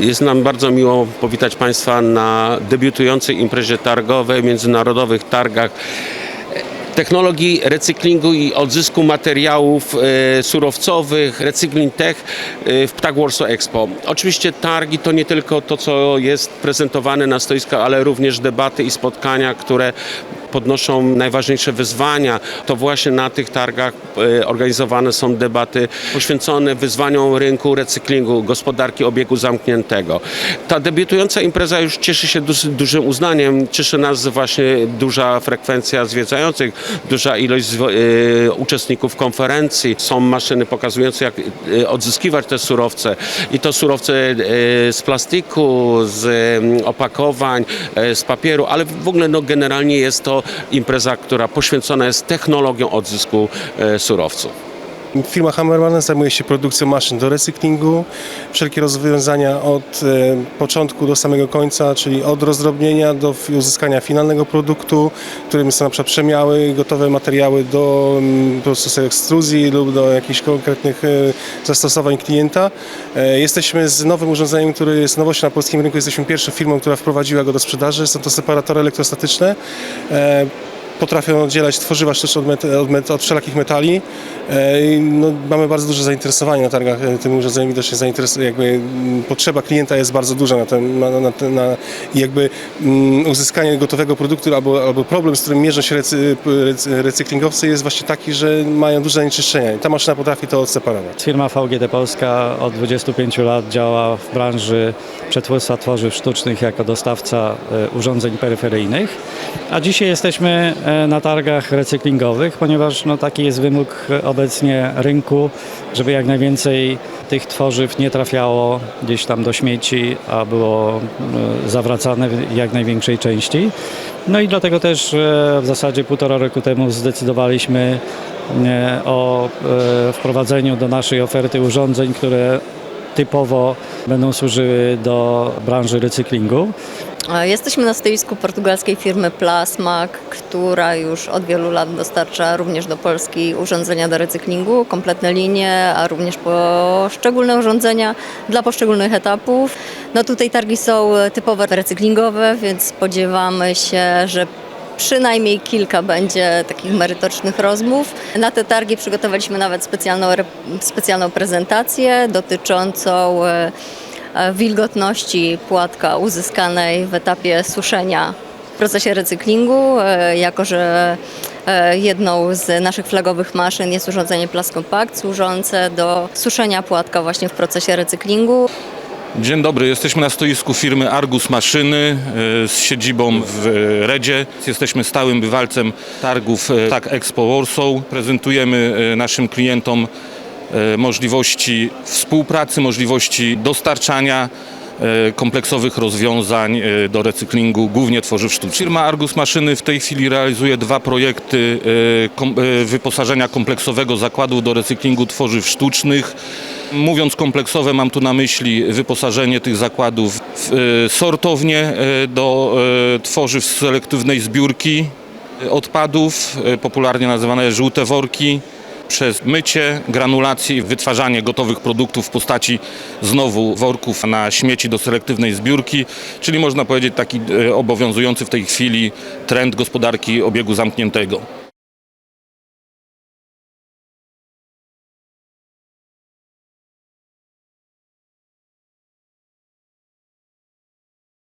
Jest nam bardzo miło powitać Państwa na debiutującej imprezie targowej, międzynarodowych targach technologii recyklingu i odzysku materiałów e, surowcowych, Recykling Tech e, w Ptak Warsaw Expo. Oczywiście targi to nie tylko to, co jest prezentowane na stoiskach, ale również debaty i spotkania, które podnoszą najważniejsze wyzwania. To właśnie na tych targach e, organizowane są debaty poświęcone wyzwaniom rynku recyklingu, gospodarki obiegu zamkniętego. Ta debiutująca impreza już cieszy się duży, dużym uznaniem. Cieszy nas właśnie duża frekwencja zwiedzających, duża ilość e, uczestników konferencji. Są maszyny pokazujące, jak e, odzyskiwać te surowce. I to surowce z plastiku, z mm, opakowań, z papieru, ale w ogóle no, generalnie jest to impreza, która poświęcona jest technologią odzysku e, surowców. Firma Hammerman zajmuje się produkcją maszyn do recyklingu. Wszelkie rozwiązania od e, początku do samego końca, czyli od rozdrobnienia do uzyskania finalnego produktu, którym są na przykład przemiały, gotowe materiały do mm, procesu ekstruzji lub do jakichś konkretnych e, zastosowań klienta. E, Jesteśmy z nowym urządzeniem, które jest nowością na polskim rynku. Jesteśmy pierwszą firmą, która wprowadziła go do sprzedaży. Są to separatory elektrostatyczne. Potrafią oddzielać tworzywa sztuczne od, met- od, met- od wszelakich metali. E, No, mamy bardzo duże zainteresowanie na targach e, tym urządzeniem. Widocznie zainteres- jakby potrzeba klienta jest bardzo duża na, ten, na, na, na jakby uzyskanie gotowego produktu albo, albo problem, z którym mierzą się recy, recy, recyklingowcy jest właśnie taki, że mają duże zanieczyszczenia i ta maszyna potrafi to odseparować. Firma VGD Polska od 25 lat działa w branży przetwórstwa tworzyw sztucznych jako dostawca e, urządzeń peryferyjnych, a dzisiaj jesteśmy na targach recyklingowych, ponieważ no, taki jest wymóg e, obecnie rynku, żeby jak najwięcej tych tworzyw nie trafiało gdzieś tam do śmieci, a było e, zawracane w jak największej części. No i dlatego też e, w zasadzie półtora roku temu zdecydowaliśmy e, o e, wprowadzeniu do naszej oferty urządzeń, które typowo będą służyły do branży recyklingu. Jesteśmy na stoisku portugalskiej firmy Plasmak, która już od wielu lat dostarcza również do Polski urządzenia do recyklingu, kompletne linie, a również poszczególne urządzenia dla poszczególnych etapów. No tutaj targi są typowo recyklingowe, więc spodziewamy się, że Przynajmniej kilka będzie takich merytorycznych rozmów. Na te targi przygotowaliśmy nawet specjalną, specjalną prezentację dotyczącą e, wilgotności płatka uzyskanej w etapie suszenia w procesie recyklingu, e, jako że e, jedną z naszych flagowych maszyn jest urządzenie Plaskompact służące do suszenia płatka właśnie w procesie recyklingu. Dzień dobry, jesteśmy na stoisku firmy Argus Maszyny e, z siedzibą w e, Redzie. Jesteśmy stałym bywalcem targów e, Tak Expo Warsaw. Prezentujemy e, naszym klientom e, możliwości współpracy, możliwości dostarczania e, kompleksowych rozwiązań e, do recyklingu, głównie tworzyw sztucznych. Firma Argus Maszyny w tej chwili realizuje dwa projekty e, e, wyposażenia kompleksowego zakładu do recyklingu tworzyw sztucznych. Mówiąc kompleksowe, mam tu na myśli wyposażenie tych zakładów w e, sortownię e, do e, tworzyw z selektywnej zbiórki e, odpadów, e, popularnie nazywane żółte worki, przez mycie, granulację i wytwarzanie gotowych produktów w postaci znowu worków na śmieci do selektywnej zbiórki, czyli można powiedzieć taki e, obowiązujący w tej chwili trend gospodarki obiegu zamkniętego.